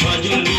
সজনী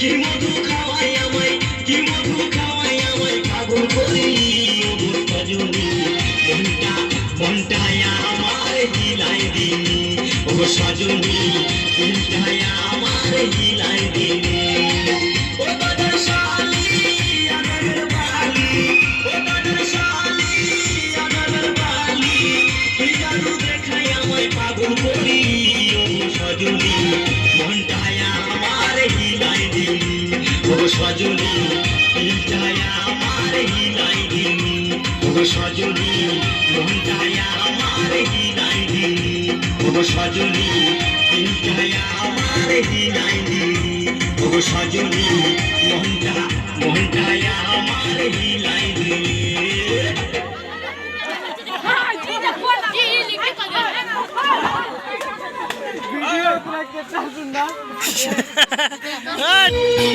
কি মধু খাওয়াই আমায়? কি মধু খাওয়াই আমায়? পাগল করে রজনী মনটা মনটায় আমার হিলাই দিনি ও সজনী মনটায় আমার হিলাই দিনি সজনী দিনটাই আমার হিলাই দিনি। ও সজনী মনটাই আমার হিলাই দিনি। ও সজনী দিনটাই আমার হিলাই দিনি। ও সজনী মনটা মনটাই আমার হিলাই দিনি। ভিডিও